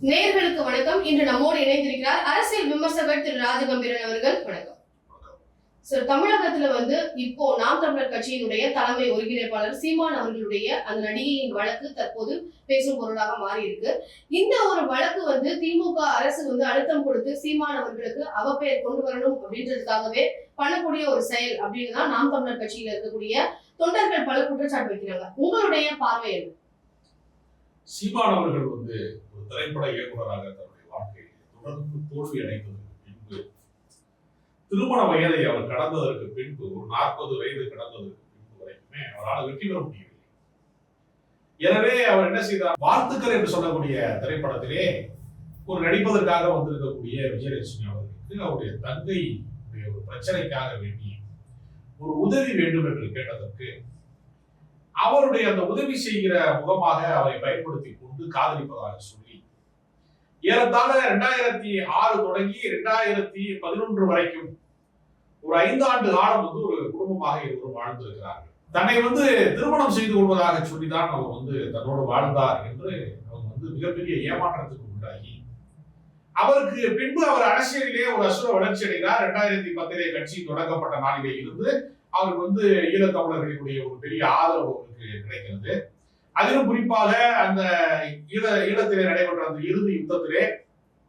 நேர்களுக்கு வணக்கம். இன்று நம்மோடு இணைந்திருக்கிறார் அரசியல் விமர்சகர் திரு ராஜகம்பீரன் அவர்கள். வணக்கம். சார் தமிழகத்துல வந்து இப்போ நாம் தமிழர் கட்சியினுடைய தலைமை ஒருங்கிணைப்பாளர் சீமான் அவர்களுடைய அந்த நடிகையின் வழக்கு தற்போது பேசும் பொருளாக மாறி இருக்கு இந்த ஒரு வழக்கு வந்து திமுக அரசு வந்து அழுத்தம் கொடுத்து சீமான் அவர்களுக்கு அவப்பெயர் கொண்டு வரணும் அப்படின்றதுக்காகவே பண்ணக்கூடிய ஒரு செயல் அப்படின்னு தான் நாம் தமிழர் கட்சியில இருக்கக்கூடிய தொண்டர்கள் பல குற்றச்சாட்டு வைக்கிறாங்க. உங்களுடைய பார்வை என்ன? சீமான் அவர்கள் வந்து திரைப்பட இயக்குனராக தன்னுடைய வாழ்க்கையை தொடர்ந்து தோல்வி அடைந்ததற்கு பின்பு திருமண வயதை அவர் கடந்ததற்கு பின்பு ஒரு நாற்பது வயது கடந்ததற்கு பின்பு வரைக்குமே அவரால் வெற்றி பெற முடியவில்லை. எனவே அவர் என்ன செய்தார்? வாழ்த்துக்கள் என்று சொல்லக்கூடிய திரைப்படத்திலே ஒரு நடிப்பதற்காக வந்திருக்கக்கூடிய விஜயலட்சுமி அவர்களுக்கு அவருடைய தங்கை ஒரு பிரச்சனைக்காக வேண்டி ஒரு உதவி வேண்டும் என்று கேட்டதற்கு அவருடைய அந்த உதவி செய்கிற முகமாக அவரை பயன்படுத்தி கொண்டு காதலிப்பதாக சொல்லி ஏறத்தாழ இரண்டாயிரத்தி ஆறு தொடங்கி இரண்டாயிரத்தி பதினொன்று வரைக்கும் ஒரு ஐந்து ஆண்டு காலம் வந்து ஒரு குடும்பமாக இருவரும் வாழ்ந்திருக்கிறார்கள். தன்னை வந்து திருமணம் செய்து கொள்வதாக சொல்லிதான் அவர் வந்து தன்னோடு வாழ்ந்தார் என்று அவர் வந்து மிகப்பெரிய ஏமாற்றத்துக்கு உண்டாகி அவருக்கு பின்பு அவர் அரசியலிலே ஒரு அசுர வளர்ச்சி அடைகிறார் இரண்டாயிரத்தி பத்திலே கட்சி தொடங்கப்பட்ட நாளிலே இருந்து அவருக்கு வந்து ஈழத்தமிழர்களுடைய ஒரு பெரிய ஆதரவு அவருக்கு கிடைக்கிறது. அதிலும் குறிப்பாக அந்த ஈழ ஈழத்திலே நடைபெற்ற அந்த இறுதி யுத்தத்திலே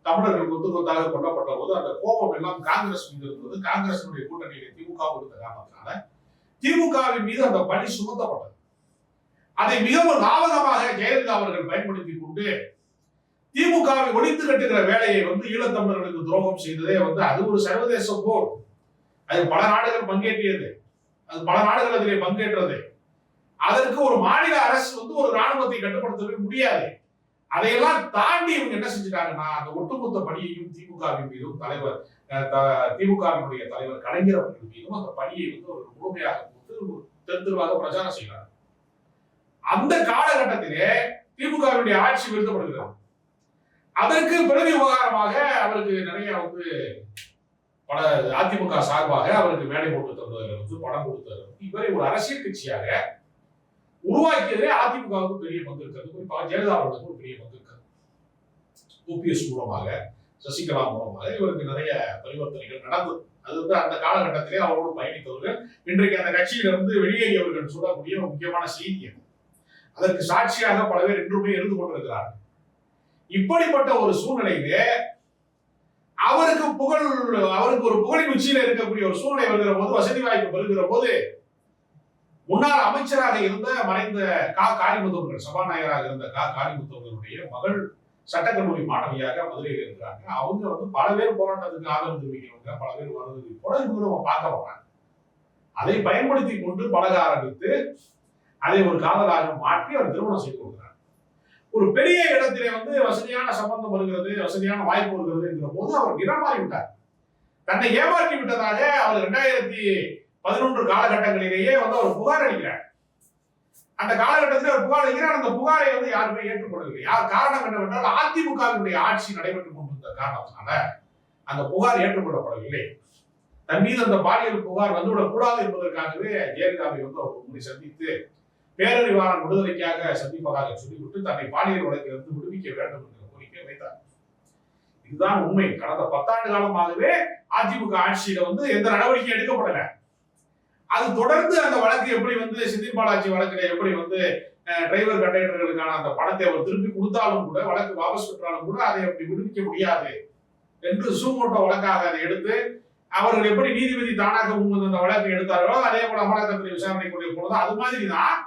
தமிழர்கள் கொத்து கொத்தாக கொல்லப்பட்ட போது அந்த கோபம் எல்லாம் காங்கிரஸ் மீது இருந்தது. காங்கிரசினுடைய கூட்டணியிலே திமுக இருந்த காரணத்தினால திமுகவின் மீது அந்த பணி சுமத்தப்பட்டது. அதை மிகவும் லாபகமாக ஜெயலலிதா அவர்கள் பயன்படுத்தி கொண்டு திமுகவை ஒழித்து கட்டுகிற வேலையை வந்து ஈழத்தமிழர்களுக்கு துரோகம் செய்ததே வந்து அது ஒரு சர்வதேச போர். அது பல நாடுகள் பங்கேற்றியது. அது பல நாடுகள் அதிலே பங்கேற்றது. அதற்கு ஒரு மாநில அரசு வந்து ஒரு ராணுவத்தை கட்டுப்படுத்தவே முடியாது. அதையெல்லாம் தாண்டி இவங்க என்ன செஞ்சுட்டாங்கன்னா அந்த ஒட்டுமொத்த பணியையும் திமுகவின் மீதும் தலைவர் த- திமுகவினுடைய தலைவர் கலைஞர் அவர்கள் மீதும் அந்த பணியை வந்து ஒரு முழுமையாக கொடுத்து தெருவாக பிரச்சாரம் செய்கிறார். அந்த காலகட்டத்திலே திமுகவினுடைய ஆட்சி வீழ்த்தப்படுகிறது. அதற்கு பிரதி உபகாரமாக அவருக்கு நிறைய வந்து பல அதிமுக சார்பாக அவருக்கு வேலை போட்டு தந்ததுல இருந்து பணம் கொடுத்ததுல இருந்து இவரை ஒரு அரசியல் கட்சியாக உருவாக்கியதே அதிமுகவுக்கு பெரிய பங்கு இருக்கிறது குறிப்பாக ஜெயலலிதா ஒரு பெரிய பங்கு இருக்கிறது ஓபிஎஸ் மூலமாக சசிகலா மூலமாக இவருக்கு நிறைய பரிவர்த்தனைகள் நடந்தது அது வந்து அந்த காலகட்டத்திலே அவரோடு பயணித்தவர்கள் இன்றைக்கு அந்த கட்சியிலிருந்து வெளியேறியவர்கள் சொல்லக்கூடிய ஒரு முக்கியமான செய்தி அது. அதற்கு சாட்சியாக பல பேர் இன்றுமே இருந்து கொண்டிருக்கிறார்கள். இப்படிப்பட்ட ஒரு சூழ்நிலையிலே அவருக்கு புகழ் அவருக்கு ஒரு புகழின் உச்சியில இருக்கக்கூடிய ஒரு சூழ்நிலை வருகிற போது வசதி வாய்ப்பு வருகிற போது முன்னாள் அமைச்சராக இருந்த மறைந்த கா. காளிமுத்தவர்கள் சபாநாயகராக இருந்த கா. காளிமுத்தவர்களுடைய மகள் சட்டக்கல்லூரி மாணவியாக மதுரையில் இருக்கிறாங்க. அவங்க வந்து பல பேர் போராட்டத்துக்கு ஆதரவு தெரிவிக்கிறவங்க பல பேர் வருவது போல இவங்க நம்ம பார்க்க வர்றாங்க அதை பயன்படுத்தி கொண்டு பழக ஆரம்பித்து அதை ஒரு காதலாக மாற்றி அவர் திருமணம் செய்து கொடுக்குறாங்க ஒரு பெரிய இடத்திலே வந்து வசதியான சம்பந்தம் வருகிறது வசதியான வாய்ப்பு வருகிறது என்கிற போது அவர் நிறமாறி விட்டார் தன்னை ஏமாற்றி விட்டதாக அவர் இரண்டாயிரத்தி பதினொன்று காலகட்டங்களிலேயே வந்து அவர் புகார் அளிக்கிறார். அந்த காலகட்டத்தில் அவர் புகார் அளிக்கிறார். அந்த புகாரை வந்து யாருமே ஏற்றுக்கொள்ளவில்லை. யார் காரணம் என்னவென்றால் அதிமுகவினுடைய ஆட்சி நடைபெற்றுக் கொண்டிருந்த காரணத்தினால அந்த புகார் ஏற்றுக்கொள்ளப்படவில்லை. தன் மீது அந்த பாலியல் புகார் வந்துவிடக் கூடாது என்பதற்காகவே ஜெயலலிதாவை வந்து அவர் முறை சந்தித்து பேரறிவாளன் விடுதலைக்காக சந்திப்பதாக சொல்லிவிட்டு தன்னை பாலியல் வழக்கிலிருந்து விடுவிக்க வேண்டும் என்ற கோரிக்கை வைத்தார். இதுதான் உண்மை. கடந்த பத்தாண்டு காலமாகவே அதிமுக ஆட்சியில வந்து எந்த நடவடிக்கையும் எடுக்கப்படலை. அது தொடர்ந்து அந்த வழக்கு எப்படி வந்து செந்தில் பாலாஜி வழக்குல எப்படி வந்து டிரைவர் கண்டக்டர்களுக்கான அந்த பணத்தை அவர் திருப்பி கொடுத்தாலும் கூட வழக்கு வாபஸ் பெற்றாலும் கூட அதை அப்படி விடுவிக்க முடியாது என்று சூமோட்டோ வழக்காக அதை எடுத்து அவர்கள் எப்படி நீதிபதி தானாக முன்வந்து அந்த வழக்கை எடுத்தார்களோ அதே போல அமலாக்கத்துறை விசாரணை கொண்டு போனதோ அது மாதிரி தான்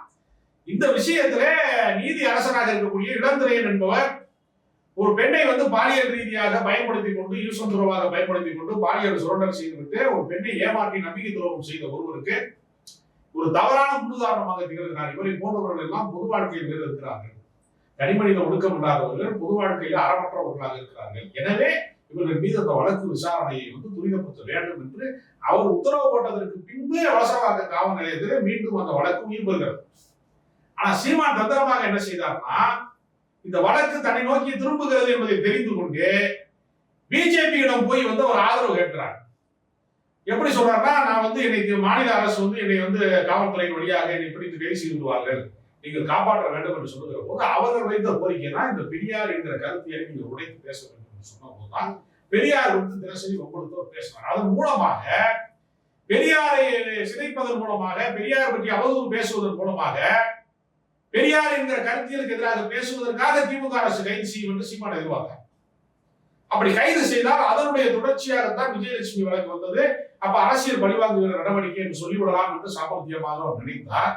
இந்த விஷயத்துல நீதி அரசனாக இருக்கக்கூடிய இளந்திரையன் என்பவர் ஒரு பெண்ணை வந்து பாலியல் ரீதியாக பயன்படுத்தி கொண்டு யூசம் துறவாக பயன்படுத்தி கொண்டு பாலியல் சுரண்டல் செய்துவிட்டு ஒரு பெண்ணை ஏமாற்றி நம்பிக்கை துரோகம் செய்த ஒருவருக்கு ஒரு தவறான முன்னுதாரணமாக திகழ்கிறார். இவரை போன்றவர்கள் எல்லாம் பொது வாழ்க்கையில் இருக்கிறார்கள் தனிமனித ஒழுக்கம் இல்லாதவர்கள் பொது வாழ்க்கையில் அறமற்றவர்களாக இருக்கிறார்கள். எனவே இவர்கள் மீது அந்த வழக்கு விசாரணையை வந்து துரிதப்படுத்த வேண்டும் என்று அவர் உத்தரவு போட்டதற்கு பின்பு அவசரமாக காவல் நிலையத்தில் மீண்டும் அந்த வழக்கு உயிர் பெறுகிறது ஆனா சீமான் தந்திரமாக என்ன செய்தார்னா இந்த வழக்கு தன்னை நோக்கி திரும்புகிறது என்பதை தெரிந்து கொண்டு பிஜேபியிடம் போய் வந்து அவர் ஆதரவு கேட்கிறார். எப்படி சொல்றாருன்னா நான் வந்து என்னை மாநில அரசு வந்து என்னை வந்து காவல்துறையின் வழியாக என்னை பிடித்து பேசி விடுவார்கள் நீங்கள் காப்பாற்ற வேண்டும் என்று சொல்லுகிற போது அவர்கள் வைத்த கோரிக்கைனா இந்த பெரியார் என்கிற கருத்தியை நீங்கள் உடைத்து பேச வேண்டும் என்று சொன்ன போதுதான் பெரியார் வந்து தினசரி ஒப்படுத்தவர் பேசினார். அதன் மூலமாக பெரியாரை சிதைப்பதன் மூலமாக பெரியார் பற்றி அவதூறு பேசுவதன் மூலமாக பெரியார் என்கிற கருத்தியலுக்கு எதிராக பேசுவதற்காக திமுக அரசு கைது செய்யும் என்று சீமான் எதிர்பார்த்தார் அப்படி கைது செய்தால் அதனுடைய தொடர்ச்சியாகத்தான் விஜயலட்சுமி வழக்கு வந்தது. அப்ப அரசியல் பழிவாங்குகிற நடவடிக்கை என்று சொல்லிவிடலாம் என்று சாமர்த்தியமாக அவர் நினைத்தார்.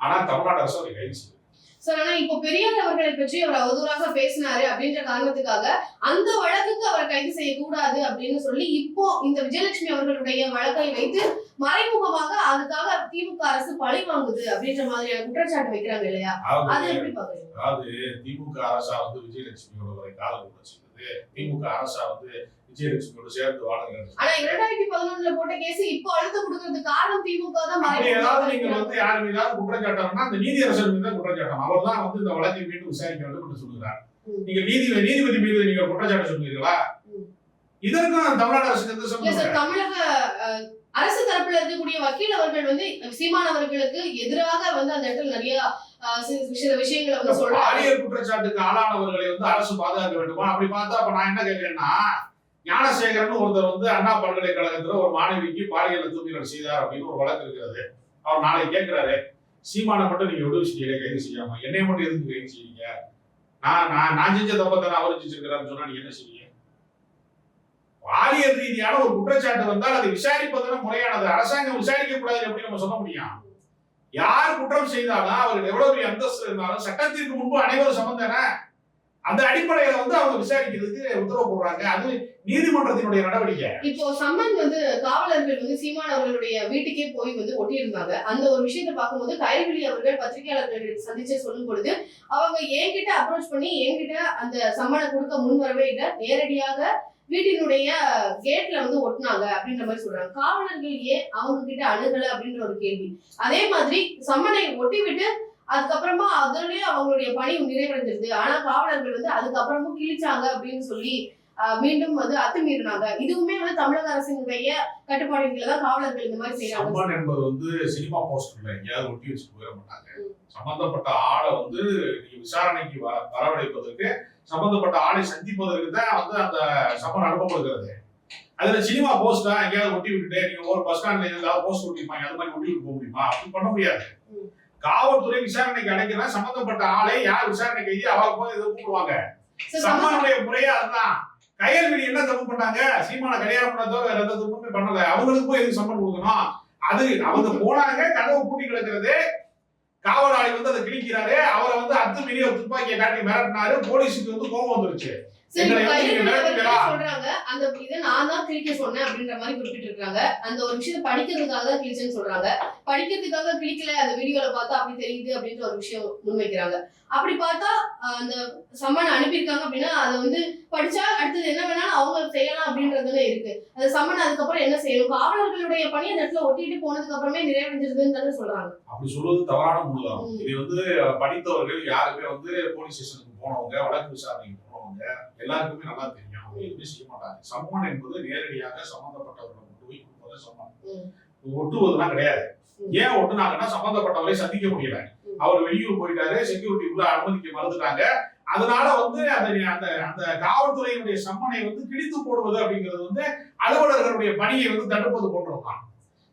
ஆனால் தமிழ்நாடு அரசு அதை கைது செய்யும் சார் ஆனா இப்போ பெரியார் அவர்களை பற்றி அவர் அவதூறாக பேசினாரு அப்படின்ற காரணத்துக்காக அந்த வழக்குக்கு அவரை கைது செய்யக்கூடாது அப்படின்னு சொல்லி இப்போ இந்த விஜயலட்சுமி அவர்களுடைய வழக்கை வைத்து மறைமுகமாக அதுக்காக திமுக அரசு பழி வாங்குது அப்படின்ற மாதிரியான குற்றச்சாட்டு வைக்கிறாங்க இல்லையா? அதை எப்படி பாக்குறீங்க அதாவது திமுக அரசா வந்து விஜயலட்சுமியோட காலம் திமுக அரசா வந்து விஜயலட்சுமியோட சேர்ந்து வாழுகிறது ஆனா இரண்டாயிரத்தி பதினொன்னுல போட்ட கேஸ் இப்போ அழுத்தம் கொடுக்கறதுக்கு காரணம் திமுக தான் ஏதாவது நீங்க வந்து யார் மீதாவது அந்த நீதியரசர் மீது தான் குற்றச்சாட்டம் அவர் தான் வந்து இந்த வழக்கை மீண்டும் விசாரிக்க வேண்டும் என்று சொல்லுகிறார். ம். நீங்க நீதி நீதிபதி மீது நீங்க குற்றச்சாட்டு சொல்லுவீர்களா? ம். இதற்கும் தமிழ்நாடு அரசுக்கு எந்த சம்பந்தம் தமிழக அரசு தரப்புல இருக்கக்கூடிய வக்கீல் அவர்கள் வந்து சீமான் அவர்களுக்கு எதிராக வந்து அந்த இடத்துல நிறைய சில விஷயங்களை வந்து சொல்றாங்க. பாலியல் குற்றச்சாட்டுக்கு ஆளானவர்களை வந்து அரசு பாதுகாக்க வேண்டுமா? அப்படி பார்த்தா அப்ப நான் என்ன கேட்கிறேன்னா ஞானசேகரன் ஒருத்தர் வந்து அண்ணா பல்கலைக்கழகத்துல ஒரு மாணவிக்கு பாலியல் தூக்கிகள் செய்தார் அப்படின்னு ஒரு வழக்கு இருக்கிறது. அவர் நாளைக்கு கேட்கிறாரு சீமானை மட்டும் நீங்க விடுவிச்சிட்டீங்க கைது செய்யாம? என்னைய மட்டும் எதுக்கு கைது செய்வீங்க? நான் நான் நான் செஞ்ச தப்பத்தை நான் செஞ்சிருக்கிறான்னு சொன்னா நீங்க என்ன செய்வீங்க? பாலியல் ரீதியான ஒரு குற்றச்சாட்டு வந்தால் அதை விசாரிப்பதுன்னு முறையானது. அரசாங்கம் விசாரிக்க கூடாது எப்படி நம்ம சொல்ல முடியும்? யார் குற்றம் செய்தாலும் அவருக்கு எவ்வளவு பெரிய அந்தஸ்து இருந்தாலும் சட்டத்திற்கு முன்பு அனைவரும் சமந்தானே அந்த அடிப்படையில வந்து அவங்க விசாரிக்கிறதுக்கு உத்தரவு போடுறாங்க. அது நீதிமன்றத்தினுடைய நடவடிக்கை. இப்போ சம்மன் வந்து காவலர்கள் வந்து சீமான் அவர்களுடைய வீட்டுக்கே போய் வந்து ஒட்டியிருந்தாங்க. அந்த ஒரு விஷயத்தை பார்க்கும்போது கைரவெளி அவர்கள் பத்திரிகையாளர்கள் சந்திச்சு சொல்லும் பொழுது அவங்க என்கிட்ட அப்ரோச் பண்ணி என்கிட்ட அந்த சம்மனை கொடுக்க முன் வரவே இல்லை. நேரடியாக வீட்டினுடைய கேட்ல வந்து ஒட்டினாங்க அப்படின்ற மாதிரி சொல்றாங்க. காவலர்கள் ஏன் அவங்க கிட்ட அணுகல அப்படின்ற ஒரு கேள்வி. அதே மாதிரி சம்மனை ஒட்டி விட்டு அதுக்கப்புறமா அதுலயே அவங்களுடைய பணி நிறைவடைஞ்சிருது. ஆனா காவலர்கள் வந்து அதுக்கப்புறமும் கிழிச்சாங்க அப்படின்னு சொல்லி மீண்டும் வந்து அத்துமீறினாங்க. இதுவுமே வந்து தமிழக அரசினுடைய கட்டுப்பாடுகளை தான் காவலர்கள் இந்த மாதிரி செய்யறாங்க. சம்மன் என்பது வந்து சினிமா போஸ்டர்ல எங்கேயாவது ஒட்டி வச்சுட்டு போயிட மாட்டாங்க. சம்பந்தப்பட்ட ஆளை வந்து நீங்க விசாரணைக்கு வ- வரவழைப்பதற்கு சம்பந்தப்பட்ட ஆளை சந்திப்பதற்கு தான் வந்து அந்த சம்மன் அனுப்பப்படுகிறது. அதுல சினிமா போஸ்டா எங்கேயாவது ஒட்டி விட்டுட்டு நீங்க ஒரு பஸ் ஸ்டாண்ட்ல ஏதாவது போஸ்ட் ஒட்டிருப்பாங்க அது மாதிரி ஒட்டி போக முடியுமா? அப்படி பண்ண முடியாது. காவல்துறை விசாரணைக்கு அடைக்கிறா சம்பந்தப்பட்ட ஆளை யார் விசாரணை கைதி? அவரை போய் இதை கூப்பிடுவாங்க. சம்மனுடைய முறையே அதுதான். கையல்வெளி என்ன தப்பு பண்ணாங்க? சீமான கல்யாணம் பண்ணதோ வேற எந்த தப்புமே பண்ணல. அவங்களுக்கு போய் எதுக்கு சம்மன் கொடுக்கணும்? அது அவங்க போனாங்க கதவு பூட்டி கிடக்கிறது. காவலாளி வந்து அதை கிழிக்கிறாரு. அவரை வந்து அத்துமீறி ஒரு துப்பாக்கியை காட்டி மிரட்டினாரு. போலீஸுக்கு வந்து கோபம் வந்துருச்சு. சொல்றாங்க? அந்த இதை நான் தான் கிழிக்க சொன்னேன் அப்படின்ற மாதிரி குறிப்பிட்டு இருக்காங்க அந்த ஒரு விஷயத்தை படிக்கிறதுக்காக தான் கிழிச்சேன்னு சொல்றாங்க. படிக்கிறதுக்காக கிழிக்கல அந்த வீடியோல பார்த்தா அப்படி தெரியுது அப்படின்ற ஒரு விஷயம் முன்வைக்கிறாங்க. அப்படி பார்த்தா அந்த சம்மன் அனுப்பியிருக்காங்க அப்படின்னா அதை வந்து படிச்சா அடுத்தது என்ன வேணாலும் அவங்க செய்யலாம் அப்படின்றதுல இருக்கு. அந்த சம்மன் அதுக்கப்புறம் என்ன செய்யணும் காவலர்களுடைய பணி அந்த இடத்துல ஒட்டிட்டு போனதுக்கு அப்புறமே நிறைவடைஞ்சிருதுன்னு தானே சொல்றாங்க. அப்படி சொல்வது தவறான முன்னுதாரணம் ம். இது வந்து படித்தவர்கள் யாருமே வந்து போலீஸ் ஸ்டேஷனுக்கு போனவங்க வழக்கு விசாரணைக்கு போனவங்க எல்லாருக்குமே நல்லா தெரியும். அவங்க எதுவுமே செய்ய மாட்டாங்க. சம்மன் என்பது நேரடியாக சம்பந்தப்பட்டவர்களை கொண்டு போய் கொடுப்பது சம்மன் ம். ஒட்டுவதெல்லாம் கிடையாது. ஏன் ஒட்டுனாங்கன்னா சம்பந்தப்பட்டவரை சந்திக்க முடியல. அவர் வெளியூர் போயிட்டாரு செக்யூரிட்டி உள்ள அனுமதிக்க மறுத்துட்டாங்க அதனால வந்து அந்த அந்த அந்த காவல்துறையினுடைய சம்மனை வந்து கிழித்து போடுவது அப்படிங்கிறது வந்து அலுவலர்களுடைய பணியை வந்து தடுப்பது போன்றதுதான்.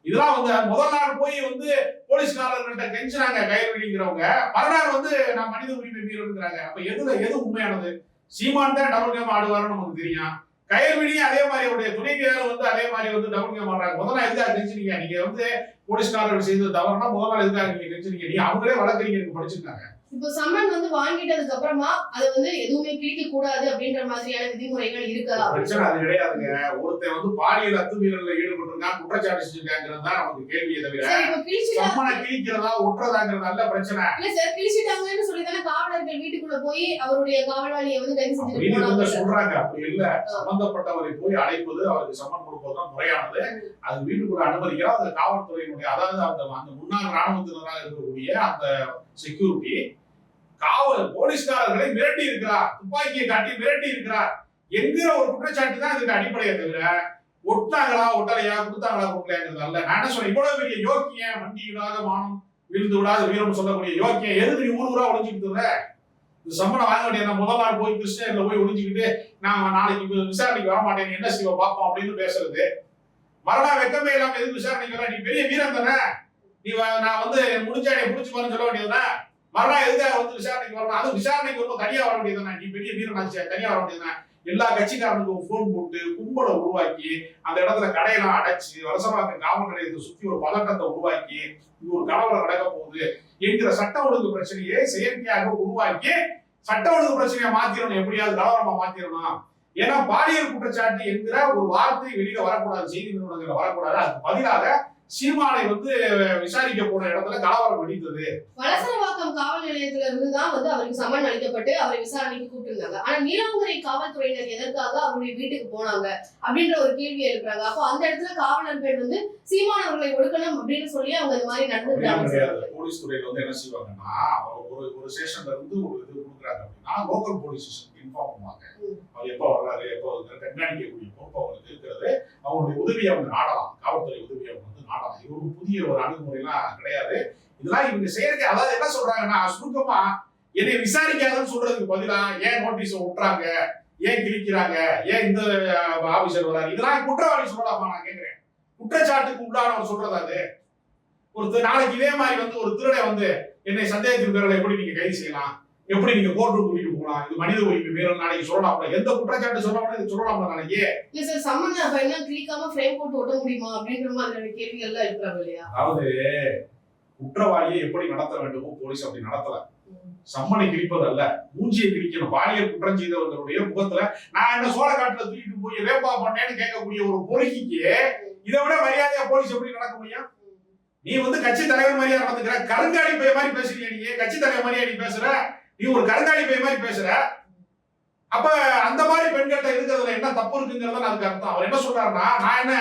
இதெல்லாம் வந்து முதல் நாள் போய் வந்து போலீஸ்காரர்கள்ட்ட கெஞ்சினாங்க கைவெளிங்கிறவங்க மறுநாள் வந்து நான் மனித உரிமை மீறலுங்கிறாங்க. அப்ப எதுல எது உண்மையானது? சீமான் தான் டபுள் கேம் ஆடுவாருன்னு நமக்கு தெரியும். கயல்வெளியும் அதே மாதிரி அவருடைய துணைவியார் வந்து அதே மாதிரி வந்து டபுள் கேம் ஆடுறாங்க முதல் நாள் எதுக்காக நினைச்சிருக்கீங்க நீங்க வந்து போலீஸ்காரர்கள் செய்தது தவறுனா முதல் நாள் எதுக்காக நீங்க நினைச்சிருக்கீங்க நீங்க அவங்களே வழக்கறிஞருக்கு படிச்சிருக்காங்க இப்போ சம்மன் வந்து வாங்கிட்டதுக்கு அப்புறமா அதை வந்து எதுவுமே கிழிக்க கூடாது அப்படின்ற மாதிரியான விதிமுறைகள் இருக்கா? பிரச்சனை அது கிடையாதுங்க. ஒருத்தன் வந்து பாலியல் அத்துமீறல்ல ஈடுபட்டிருக்கான் குற்றச்சாட்டு செஞ்சிருக்காங்கிறது தான் நமக்கு கேள்வியை தவிர சம்மனை கிழிக்கிறதா ஒட்டுறதாங்கிறது அல்ல பிரச்சனை. இல்ல சார் கிழிச்சிட்டாங்கன்னு சொல்லி தானே காவலர்கள் வீட்டுக்குள்ள போய் அவருடைய காவலாளியை வந்து கைது போனாங்க. சொல்றாங்க. அப்படி இல்ல. சம்பந்தப்பட்டவரை போய் அழைப்பது அவருக்கு சம்மன் கொடுப்பதுதான் முறையானது. அது வீட்டுக்குள்ள அனுமதிக்கிறா அந்த காவல்துறையினுடைய அதாவது அந்த அந்த முன்னாள் ராணுவத்தினராக இருக்கக்கூடிய அந்த செக்யூரிட்டி காவல் போலீஸ்காரர்களை மிரட்டி இருக்கிறார். துப்பாக்கியை காட்டி மிரட்டி இருக்கிறார். என்கிற ஒரு குற்றச்சாட்டு தான் இதுக்கு அடிப்படையை தவிர ஒட்டாங்களா ஒட்டலையா கொடுத்தாங்களா கொடுக்கலையாங்கிறது அல்ல. நான் என்ன சொல்றேன்? இவ்வளவு பெரிய யோக்கிய விடாத மானம் விழுந்து விடாத வீரம் சொல்லக்கூடிய யோக்கியம் எதுக்கு நீ ஊர் ஊரா ஒழிஞ்சுக்கிட்டு இருந்த? இந்த சம்பளம் வாங்க வேண்டிய முதல் நாள் போய் கிருஷ்ணகிரில போய் ஒழிஞ்சுக்கிட்டு நான் நாளைக்கு விசாரணைக்கு வர மாட்டேன் என்ன செய்வோம் பார்ப்போம் அப்படின்னு பேசுறது. மரணா வெக்கமே இல்லாம எதுக்கு விசாரணைக்கு வர? நீ பெரிய வீரன் தானே. நீ நான் வந்து முடிஞ்சா என்னை பிடிச்சி பாருன்னு சொல்ல வேண்டியதுதான்? மறுநாள் எதுக்காக வந்து விசாரணைக்கு வரணும்? அது விசாரணைக்கு வரும்போது தனியா வர வேண்டியதுதானே? நீ பெரிய வீரன் ஆச்சு தனியா வர வேண்டியதுதானே? எல்லா கட்சிக்காரனுக்கும் ஃபோன் போட்டு கும்பலை உருவாக்கி அந்த இடத்துல கடையெல்லாம் அடைச்சு வருஷமாக்க காவல் நிலையத்தை சுத்தி ஒரு பதட்டத்தை உருவாக்கி இது ஒரு கலவரம் நடக்க போகுது என்கிற சட்ட ஒழுங்கு பிரச்சனையை செயற்கையாக உருவாக்கி சட்ட ஒழுங்கு பிரச்சனையை மாத்திரணும். எப்படியாவது கலவரமா மாத்திரணும். ஏன்னா பாலியல் குற்றச்சாட்டு என்கிற ஒரு வார்த்தை வெளியில வரக்கூடாது செய்தி நிறுவனங்கள் வரக்கூடாது. அதுக்கு பதிலாக சீமானை வந்து விசாரிக்க போன இடத்துல கலவரம் வெடித்தது வலசரவாக்கம் காவல் நிலையத்துல இருந்து தான் வந்து அவருக்கு சம்மன் அளிக்கப்பட்டு அவரை விசாரணைக்கு கூப்பிட்டுருந்தாங்க. ஆனா நீலாங்கரை காவல்துறையினர் எதற்காக அவருடைய வீட்டுக்கு போனாங்க அப்படின்ற ஒரு கேள்வி எழுப்புறாங்க. அப்போ அந்த இடத்துல காவலர்கள் வந்து சீமானவர்களை ஒடுக்கணும் அப்படின்னு சொல்லி அவங்க இந்த மாதிரி நடந்துட்டாங்க போலீஸ் துறையில வந்து என்ன செய்வாங்கன்னா ஒரு ஒரு ஸ்டேஷன்ல இருந்து ஒரு இது கொடுக்குறாங்க அப்படின்னா லோக்கல் போலீஸ் ஸ்டேஷனுக்கு இன்ஃபார்ம் பண்ணுவாங்க. அவர் எப்போ வர்றாரு எப்போ கண்காணிக்கக்கூடிய பொறுப்பு அவங்களுக்கு இருக்கிறது. அவங்களுடைய உதவியை அவங்க நாடலாம். காவல்துறை உதவியை அவங்க வந்து இது ஒரு புதிய ஒரு அணுகுமுறைலாம் கிடையாது. இதெல்லாம் இவங்க செயற்கை அதாவது என்ன சொல்றாங்கன்னா சுருக்கமா என்னை விசாரிக்காதன்னு சொல்றதுக்கு பதிலா ஏன் நோட்டீஸ் விட்டுறாங்க? ஏன் கிழிக்கிறாங்க? ஏன் இந்த ஆபீசர் வராரு? இதெல்லாம் குற்றவாளி சொல்லலாமா நான் கேட்கிறேன். குற்றச்சாட்டுக்கு உள்ளானவர் சொல்றது அது? ஒரு நாளைக்கு இதே மாதிரி வந்து ஒரு திருடை வந்து என்னை சந்தேகத்தின் பேரில் எப்படி நீங்க கைது செய்யலாம்? எப்படி நீங்க கோர்ட்டு கூட்டிட்டு போகலாம் இது மனித உரிமை மீறல் நாளைக்கு சொல்லலாம்ல எந்த குற்றச்சாட்டு சொல்லலாம் இது சொல்லலாம்ல நாளைக்கு. இல்ல சார் சம்மன் அப்ப என்ன கிளிக்காம ஃப்ரேம் போட்டு ஒட்ட முடியுமா? அப்படின்ற மாதிரியான கேள்விகள் எல்லாம் இருக்கிறாங்க இல்லையா? அதாவது குற்றவாளியை எப்படி நடத்த வேண்டுமோ போலீஸ் அப்படி நடத்தல. சம்மனை கிழிப்பது அல்ல மூஞ்சியை கிழிக்கணும். பாலியல் குற்றம் செய்தவர்களுடைய முகத்துல நான் என்ன சோழக்காட்டுல தூக்கிட்டு போய் ரேப்பா பண்ணேன்னு கேட்கக்கூடிய ஒரு பொறுக்கிக்கு இதை விட மரியாதையா போலீஸ் எப்படி நடக்க முடியும்? நீ வந்து கட்சி தலைவர் மாதிரியா நடந்துக்கிற? கருங்காலி பை மாதிரி பேசுறிய நீ? கட்சி தலைவர் மாதிரியா நீ பேசுற? நீ ஒரு கருங்காலி பை மாதிரி பேசுற. அப்ப அந்த மாதிரி பெண்கள்ட்ட இருக்கிறதுல என்ன தப்பு இருக்குங்கிறத அதுக்கு அர்த்தம். அவர் என்ன சொல்றாருன்னா நான் என்ன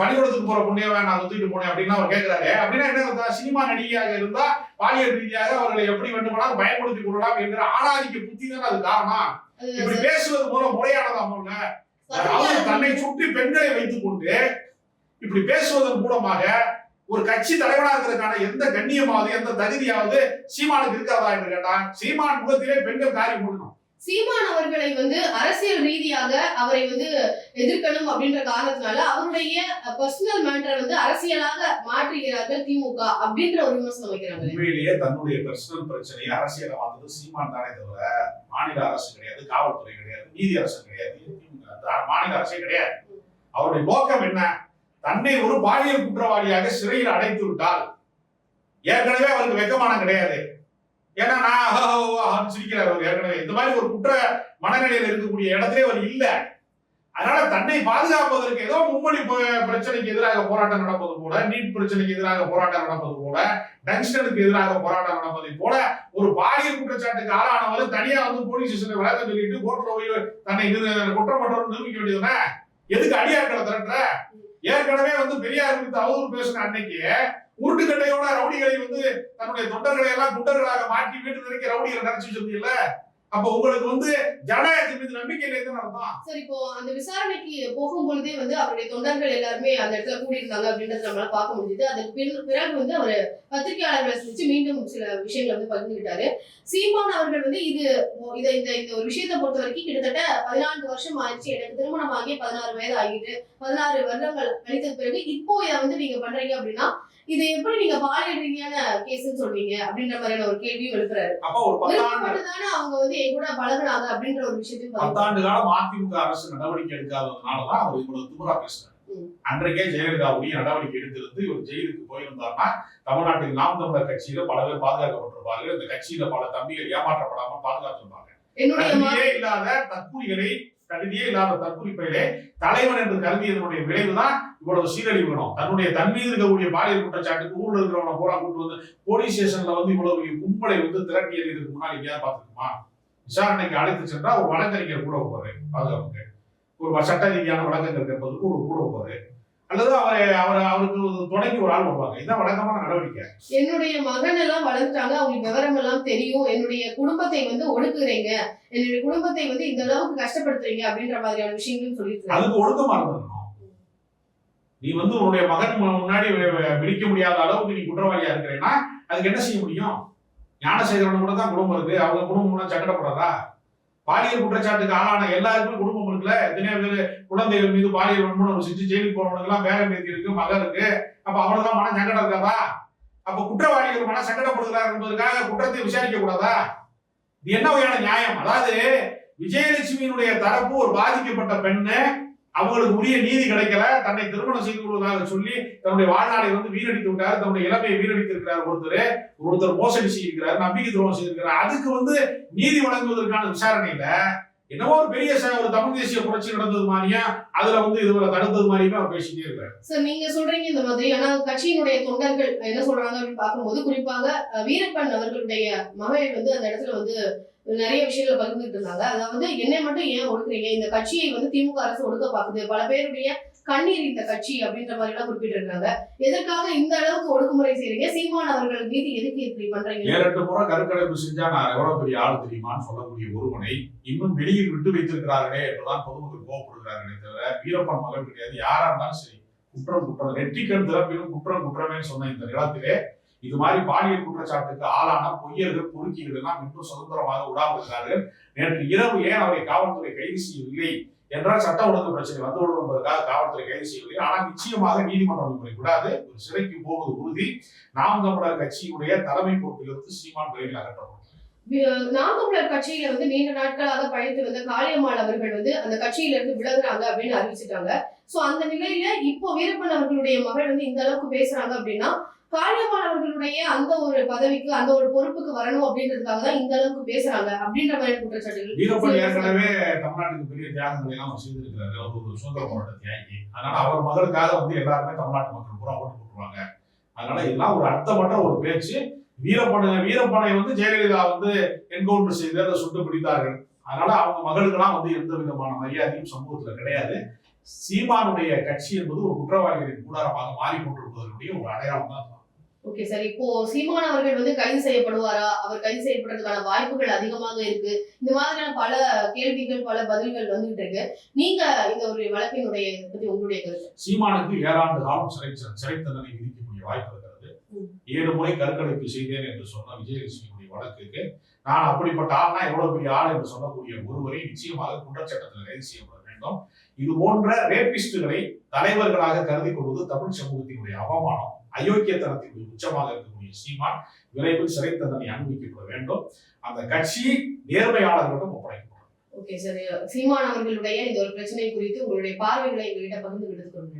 பள்ளிக்கூடத்துக்கு போற பொண்ணையவ நான் தூக்கிட்டு போனேன் அப்படின்னு அவர் கேட்கிறாரு அப்படின்னா என்ன அர்த்தம்? சினிமா நடிகையாக இருந்தா பாலியல் ரீதியாக அவர்களை எப்படி வேண்டுமானாலும் பயன்படுத்தி கொள்ளலாம் என்கிற ஆணாதிக்க புத்தி தான் அது காரணம். இப்படி பேசுவது மூலம் முறையானதா முதல்ல அதாவது தன்னை சுற்றி பெண்களை வைத்துக் கொண்டு இப்படி பேசுவதன் மூலமாக ஒரு கட்சி தலைவனா இருக்கிறதுக்கான எந்த கண்ணியமாவது எந்த தகுதியாவது சீமானுக்கு இருக்கிறதா என்று கேட்டா சீமான் முகத்திலே பெண்கள் காரி போடணும் சீமான் அவர்களை வந்து அரசியல் ரீதியாக அவரை வந்து எதிர்க்கணும் அப்படின்ற காரணத்தினால அவருடைய பர்சனல் மேட்டரை வந்து அரசியலாக மாற்றுகிறார்கள் திமுக அப்படின்ற ஒரு விமர்சனம் வைக்கிறாங்க உண்மையிலேயே தன்னுடைய பர்சனல் பிரச்சனையை அரசியலை மாத்தது சீமான் தானே தவிர மாநில அரசு கிடையாது காவல்துறை கிடையாது நீதி அரசு கிடையாது மாநில அரசே கிடையாது. அவருடைய நோக்கம் என்ன? தன்னை ஒரு பாலியல் குற்றவாளியாக சிறையில் அடைத்து விட்டால் ஏற்கனவே அவருக்கு வெக்கமானம் கிடையாது. ஏன்னா நான் சிரிக்கிறார் அவர் ஏற்கனவே. இந்த மாதிரி ஒரு குற்ற மனநிலையில் இருக்கக்கூடிய இடத்திலே அவர் இல்லை. அதனால தன்னை பாதுகாப்பதற்கு ஏதோ மும்மொழி பிரச்சனைக்கு எதிராக போராட்டம் நடப்பது போல நீட் பிரச்சனைக்கு எதிராக போராட்டம் நடப்பது போல டங்ஸ்டனுக்கு எதிராக போராட்டம் நடப்பதை போல ஒரு பாலியல் குற்றச்சாட்டுக்கு ஆளானவர் தனியா வந்து போலீஸ் ஸ்டேஷன்ல விளையாட சொல்லிட்டு கோர்ட்ல போய் தன்னை குற்றமற்றவர் நிரூபிக்க வேண்டியதுன்னா எதுக்கு அடியாட்களை திரட்டுற? ஏற்கனவே வந்து பெரியார் குறித்து அவதூறு பேசின அன்னைக்கு உருட்டுக்கட்டையோட ரவுடிகளை வந்து தன்னுடைய தொண்டர்களை எல்லாம் குண்டர்களாக மாற்றி வீட்டு நிறைக்க ரவுடிகளை நினைச்சு வச்சிருந்தீங்கல்ல அப்ப உங்களுக்கு வந்து ஜனநாயகத்தின் மீது நம்பிக்கை இல்லைன்னு அர்த்தம். இப்போ அந்த விசாரணைக்கு போகும் பொழுதே வந்து அவருடைய தொண்டர்கள் எல்லாருமே அந்த இடத்துல கூடியிருந்தாங்க அப்படின்றத நம்மளால பார்க்க முடியுது அதற்கு பின் பிறகு வந்து அவர் பத்திரிகையாளர்களை சந்திச்சு மீண்டும் சில விஷயங்களை வந்து பகிர்ந்துகிட்டாரு. சீமான் அவர்கள் வந்து இது இதை இந்த இந்த ஒரு விஷயத்தை பொறுத்த வரைக்கும் கிட்டத்தட்ட பதினான்கு வருஷம் ஆயிடுச்சு. எனக்கு திருமணம் ஆகி பதினாறு வயது ஆகிட்டு பதினாறு வருடங்கள் கழித்த பிறகு இப்போ இதை வந்து நீங்க பண்றீங்க அப்படின்னா இதை எப்படி நீங்க பாலியல் ரீதியான கேஸ்ன்னு சொல்வீங்க அப்படின்ற மாதிரியான ஒரு கேள்வியும் எழுப்புறாரு. அப்ப ஒரு பத்தாண்டு விருப்பப்பட்டு தானே அவங்க வந்து என் கூட பழகுனாங்க அப்படின்ற ஒரு விஷயத்தையும் பத்தாண்டு காலம் அதிமுக அரசு நடவடிக்கை எடுக்காததுனாலதான் அவர் இவ்வளவு திமுறா பேசுறாரு. அன்றைக்கே ஜெயலலிதாவுடைய நடவடிக்கை எடுத்திருந்து இவர் ஜெயிலுக்கு போயிருந்தாருன்னா தமிழ்நாட்டில் நாம் தமிழர் கட்சியில பல பேர் பாதுகாக்கப்பட்டிருப்பார்கள். இந்த கட்சியில பல தம்பிகள் ஏமாற்றப்படாம பாதுகாத்திருப்பாங்க. இல்லாத தற்கூலிகளை தகுதியே இல்லாத தற்குறிப்பையிலே தலைவன் என்று கருதியதனுடைய விளைவுதான் இவ்வளவு சீரழிவுகணும் தன்னுடைய தன் மீது இருக்கக்கூடிய பாலியல் குற்றச்சாட்டுக்கு ஊர்ல இருக்கிறவனை பூரா கூட்டு வந்து போலீஸ் ஸ்டேஷன்ல வந்து இவ்வளவு கும்பலை வந்து திரட்டியது இதுக்கு முன்னாடி எங்கேயாவது பார்த்துருக்குமா? விசாரணைக்கு அழைத்து சென்றா ஒரு வழக்கறிஞர் கூட போறேன் பாதுகாப்புக்கு ஒரு சட்ட ரீதியான வழக்கறிஞர் என்பதுக்கு ஒரு கூட போறேன் அல்லது அவரை அவர் அவருக்கு துணைக்கு ஒரு ஆள் வைப்பாங்க இதான் வழக்கமான நடவடிக்கை. என்னுடைய மகன் எல்லாம் வளர்ந்துட்டாங்க அவங்களுக்கு விவரம் எல்லாம் தெரியும். என்னுடைய குடும்பத்தை வந்து ஒடுக்குறீங்க. என்னுடைய குடும்பத்தை வந்து இந்த அளவுக்கு கஷ்டப்படுத்துறீங்க அப்படின்ற மாதிரியான விஷயங்களும் சொல்லியிருக்காங்க அதுக்கு ஒழுக்கமா இருந்திருக்கணும். நீ வந்து உன்னுடைய மகன் முன்னாடி விழிக்க முடியாத அளவுக்கு நீ குற்றவாளியா இருக்கிறேன்னா அதுக்கு என்ன செய்ய முடியும்? ஞானசேகரன் கூட தான் குடும்பம் இருக்கு. அவங்க குடும்பம் கூட சங்கடப்படாதா? பாலியல் குற்றச்சாட்டுக்கு ஆளான எல்லாருக்குமே குடும்பம் இருக்குல்ல எத்தனையோ பேர் குழந்தைகள் மீது பாலியல் வன்முறை செஞ்சு ஜெயிலுக்கு போறவனுக்கு எல்லாம் பேத்தி இருக்கு மக இருக்கு. அப்ப அவனுக்கு மன சங்கடம் இருக்காதா? அப்ப குற்றவாளிகள் மன சங்கடப்படுகிறார் என்பதற்காக குற்றத்தை விசாரிக்க கூடாதா? இது என்ன வகையான நியாயம்? அதாவது விஜயலட்சுமியினுடைய தரப்பு ஒரு பாதிக்கப்பட்ட பெண்ணு அவங்களுக்கு உரிய நீதி கிடைக்கல தன்னை திருமணம் செய்து கொள்வதாக சொல்லி தன்னுடைய வாழ்நாளை வந்து வீணடித்து விட்டார் தன்னுடைய இளமையை வீணடித்து இருக்கிறார் ஒருத்தர். ஒருத்தர் மோசடி செய்திருக்கிறார் நம்பிக்கை துரோகம் செய்திருக்கிறார். அதுக்கு வந்து நீதி வழங்குவதற்கான விசாரணையில என்னவோ ஒரு பெரிய ஒரு தமிழ் தேசிய புரட்சி நடந்தது மாதிரியா அதுல வந்து இதுவரை தடுத்தது மாதிரியுமே அவர் பேசிட்டே இருக்காரு. சார் நீங்க சொல்றீங்க இந்த மாதிரி ஆனா கட்சியினுடைய தொண்டர்கள் என்ன சொல்றாங்க அப்படின்னு பார்க்கும்போது குறிப்பாக வீரப்பன் அவர்களுடைய மகள் வந்து அந்த இடத்துல வந்து நிறைய விஷயங்களை பகிர்ந்துட்டு இருந்தாங்க. அதாவது என்னை மட்டும் ஏன் ஒடுக்குறீங்க? இந்த கட்சியை வந்து திமுக அரசு ஒடுக்க பாக்குது பல பேருடைய கண்ணீர் இந்த கட்சி அப்படின்ற மாதிரி எல்லாம் குறிப்பிட்டிருக்காங்க. எதற்காக இந்த அளவுக்கு ஒடுக்குமுறை செய்றீங்க? சீமான் அவர்கள் மீது எதுக்கு இப்படி பண்றீங்க? ஏழு முறை கருக்கடைப்பு செஞ்சா நான் எவ்வளவு பெரிய ஆள் தெரியுமான்னு சொல்லக்கூடிய ஒருவனை இன்னும் வெளியில் விட்டு வைத்திருக்கிறார்களே என்றுதான் பொதுமக்கள் கோவப்படுகிறார்களே தவிர வீரப்பன் மகன் கிடையாது. யாரா இருந்தாலும் சரி குற்றம் குற்றம். நெற்றிக்கண் திறப்பிலும் குற்றம் குற்றமே சொன்ன இந்த நிலத்திலே இது மாதிரி பாலியல் குற்றச்சாட்டுக்கு ஆளான பொய்யர்கள் பொறுக்கிகள் எல்லாம் இன்னும் சுதந்திரமாக உடாவிருக்கிறார்கள் நேற்று இரவு ஏன் அவரை காவல்துறை கைது செய்யவில்லை? என்றால் சட்ட ஒழுங்கு பிரச்சனை வந்துவிடும் என்பதற்காக காவல்துறை கைது செய்யவில்லை. ஆனால் நிச்சயமாக நீதிமன்றம் இவரை கூடாது ஒரு சிறைக்கு போவது உறுதி. நாம் தமிழர் கட்சியுடைய தலைமை பொறுப்பிலிருந்து சீமான் விரைவில் அகற்றப்படும். வி- நாம் தமிழர் கட்சியில வந்து நீண்ட நாட்களாக பயணித்து வந்த காளியம்மாள் அவர்கள் வந்து அந்த கட்சியில இருந்து விலகுறாங்க அப்படின்னு அறிவிச்சிட்டாங்க. சோ அந்த நிலையில இப்போ வீரப்பன் அவர்களுடைய மகள் வந்து இந்த அளவுக்கு பேசுறாங்க அப்படின்னா காளியம்மாள் அவர்களுடைய அந்த ஒரு பதவிக்கு அந்த ஒரு பொறுப்புக்கு வரணும் அப்படின்றதுக்காக தான் இந்த அளவுக்கு பேசுறாங்க அப்படின்ற மாதிரி குற்றச்சாட்டுகள் வீரப்பன் ஏற்கனவே தமிழ்நாட்டுக்கு பெரிய தியாகங்களை எல்லாம் செய்திருக்கிறாரு. அவர் ஒரு சுதந்திர போராட்ட தியாகி. அதனால அவர் மகளுக்காக வந்து எல்லாருமே தமிழ்நாட்டு மக்கள் பூரா ஓட்டு போட்டுருவாங்க. அதனால இதெல்லாம் ஒரு அர்த்தமற்ற ஒரு பேச்சு. வீரப்பனை வீரப்பனை வந்து ஜெயலலிதா வந்து என்கவுண்டர் செய்து அதை சுட்டு பிடித்தார்கள். அதனால அவங்க மகளுக்கெல்லாம் வந்து எந்த விதமான மரியாதையும் சமூகத்துல கிடையாது. சீமானுடைய கட்சி என்பது ஒரு குற்றவாளிகளின் கூடாரமாக மாறிக்கொண்டிருப்பதனுடைய ஒரு அடையாளம் தான் ஓகே சார் இப்போ சீமான் அவர்கள் வந்து கைது செய்யப்படுவாரா? அவர் கைது செய்யப்படுறதுக்கான வாய்ப்புகள் அதிகமாக இருக்கு. இந்த மாதிரியான பல கேள்விகள் பல பதில்கள் வந்துகிட்டு இருக்கு. நீங்க இந்த ஒரு வழக்கினுடைய பத்தி உங்களுடைய கருத்து? சீமானுக்கு ஏழாண்டு காலம் சிறை சிறை தண்டனை விதிக்கக்கூடிய வாய்ப்பு இருக்கிறது. ஏழு முறை கருக்கலைப்பு செய்தேன் என்று சொன்ன விஜயலட்சுமியுடைய வழக்குக்கு நான் அப்படிப்பட்ட ஆள்னா எவ்வளவு பெரிய ஆள் என்று சொல்லக்கூடிய ஒருவரை நிச்சயமாக குற்றச்சட்டத்தில் கைது செய்யப்பட வேண்டும். இது போன்ற ரேபிஸ்டுகளை தலைவர்களாக கருதி கொள்வது தமிழ் சமூகத்தினுடைய அவமானம். அயோக்கியத்தனத்தினுடைய உச்சமாக இருக்கக்கூடிய சீமான் விரைவில் சிறை தண்டனை அனுபவிக்கப்பட வேண்டும். அந்த கட்சி நேர்மையாளர்களிடம் ஒப்படைக்கப்படும் ஓகே சார் சீமான் அவர்களுடைய இந்த ஒரு பிரச்சனை குறித்து உங்களுடைய பார்வைகளை எங்ககிட்ட பகிர்ந்து விடுத்துக்கொண்டு